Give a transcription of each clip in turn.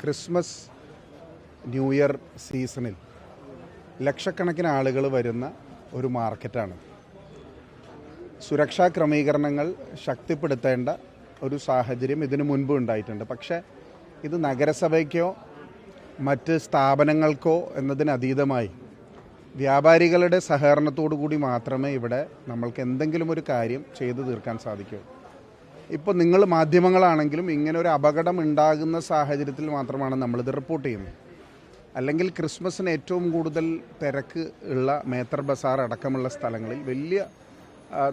Christmas new year സീസണിൽ ലക്ഷക്കണക്കിന് ആളുകൾ വരുന്ന ഒരു മാർക്കറ്റാണ്. സുരക്ഷാ ക്രമീകരണങ്ങൾ ശക്തിപ്പെടുത്തേണ്ട ഒരു സാഹചര്യം ഇതിനു മുൻപ് ഉണ്ടായിട്ടുണ്ട്. പക്ഷേ ഇത് നഗരസഭയ്ക്കോ മറ്റ് സ്ഥാപനങ്ങൾക്കോ എന്നതിനതീതമായി വ്യാപാരികളുടെ സഹകരണത്തോടു കൂടി മാത്രമേ ഇവിടെ നമ്മൾക്ക് എന്തെങ്കിലും ഒരു കാര്യം ചെയ്തു തീർക്കാൻ സാധിക്കൂ. ഇപ്പോൾ നിങ്ങൾ മാധ്യമങ്ങളാണെങ്കിലും ഇങ്ങനെ ഒരു അപകടം ഉണ്ടാകുന്ന സാഹചര്യത്തിൽ മാത്രമാണ് നമ്മളിത് റിപ്പോർട്ട് ചെയ്യുന്നത്. അല്ലെങ്കിൽ ക്രിസ്മസിന് ഏറ്റവും കൂടുതൽ തിരക്ക് ഉള്ള മേത്തർ ബസാർ അടക്കമുള്ള സ്ഥലങ്ങളിൽ വലിയ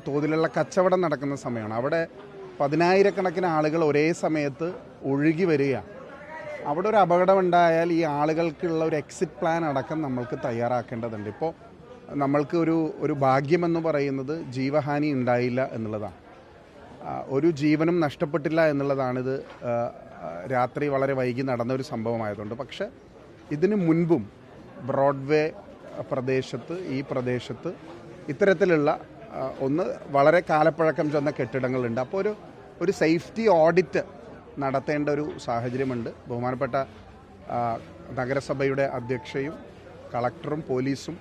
തോതിലുള്ള കച്ചവടം നടക്കുന്ന സമയമാണ്. അവിടെ പതിനായിരക്കണക്കിന് ആളുകൾ ഒരേ സമയത്ത് ഒഴുകി വരികയാണ് അവിടെ ഒരു അപകടം ഉണ്ടായാൽ ഈ ആളുകൾക്കുള്ള ഒരു എക്സിറ്റ് പ്ലാൻ അടക്കം നമ്മൾക്ക് തയ്യാറാക്കേണ്ടതുണ്ട്. ഇപ്പോൾ നമ്മൾക്ക് ഒരു ഒരു ഭാഗ്യമെന്ന് പറയുന്നത് ജീവഹാനി ഉണ്ടായില്ല എന്നുള്ളതാണ്. ഒരു ജീവനും നഷ്ടപ്പെട്ടില്ല എന്നുള്ളതാണിത് രാത്രി വളരെ വൈകി നടന്ന ഒരു സംഭവമായതുകൊണ്ട്. പക്ഷേ ഇതിന് മുൻപും ബ്രോഡ്വേ പ്രദേശത്ത് ഈ പ്രദേശത്ത് ഇത്തരത്തിലുള്ള ഒന്ന് വളരെ കാലപ്പഴക്കം ചെന്ന കെട്ടിടങ്ങളുണ്ട്. അപ്പോൾ ഒരു ഒരു സേഫ്റ്റി ഓഡിറ്റ് നടത്തേണ്ട ഒരു സാഹചര്യമുണ്ട്. ബഹുമാനപ്പെട്ട നഗരസഭയുടെ അധ്യക്ഷയും കളക്ടറും പോലീസും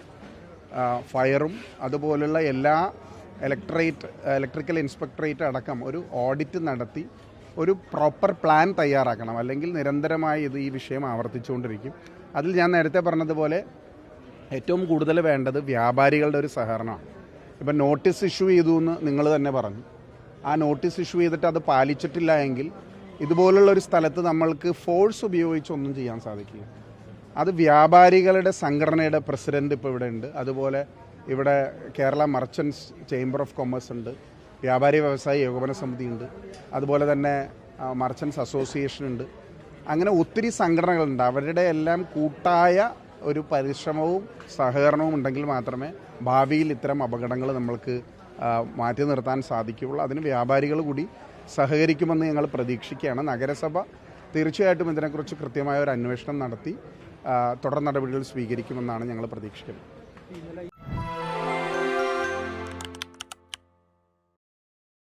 ഫയറും അതുപോലുള്ള എല്ലാ ഇലക്ട്രേറ്റ് ഇലക്ട്രിക്കൽ ഇൻസ്പെക്ടറേറ്റ് അടക്കം ഒരു ഓഡിറ്റ് നടത്തി ഒരു പ്രോപ്പർ പ്ലാൻ തയ്യാറാക്കണം. അല്ലെങ്കിൽ നിരന്തരമായി ഇത് ഈ വിഷയം ആവർത്തിച്ചുകൊണ്ടിരിക്കും. അതിൽ ഞാൻ നേരത്തെ പറഞ്ഞതുപോലെ ഏറ്റവും കൂടുതൽ വേണ്ടത് വ്യാപാരികളുടെ ഒരു സഹകരണമാണ്. ഇപ്പം നോട്ടീസ് ഇഷ്യൂ ചെയ്തു എന്ന് നിങ്ങൾ തന്നെ പറഞ്ഞു. ആ നോട്ടീസ് ഇഷ്യൂ ചെയ്തിട്ട് അത് പാലിച്ചിട്ടില്ല എങ്കിൽ ഇതുപോലുള്ള ഒരു സ്ഥലത്ത് നമ്മൾക്ക് ഫോഴ്സ് ഉപയോഗിച്ചൊന്നും ചെയ്യാൻ സാധിക്കില്ല. അത് വ്യാപാരികളുടെ സംഘടനയുടെ പ്രസിഡന്റ് ഇപ്പോൾ ഇവിടെ ഉണ്ട്. അതുപോലെ ഇവിടെ Kerala merchants chamber of commerce ഉണ്ട്. വ്യാപാരി വ്യവസായി ഏകോപന സമിതി ഉണ്ട്. അതുപോലെ തന്നെ മർച്ചൻസ് അസോസിയേഷൻ ഉണ്ട്. അങ്ങനെ ഒത്തിരി സംഘടനകളുണ്ട്. അവരുടെ എല്ലാം കൂട്ടായ ഒരു പരിശ്രമവും സഹകരണവും ഉണ്ടെങ്കിൽ മാത്രമേ ഭാവിയിൽ ഇത്തരം അപകടങ്ങൾ നമ്മൾക്ക് മാറ്റി നിർത്താൻ സാധിക്കുകയുള്ളൂ. അതിന് വ്യാപാരികൾ കൂടി സഹകരിക്കുമെന്ന് ഞങ്ങൾ പ്രതീക്ഷിക്കുകയാണ്. നഗരസഭ തീർച്ചയായിട്ടും ഇതിനെക്കുറിച്ച് കൃത്യമായ ഒരു അന്വേഷണം നടത്തി തുടർ നടപടികൾ സ്വീകരിക്കുമെന്നാണ് ഞങ്ങൾ പ്രതീക്ഷിക്കുന്നത്.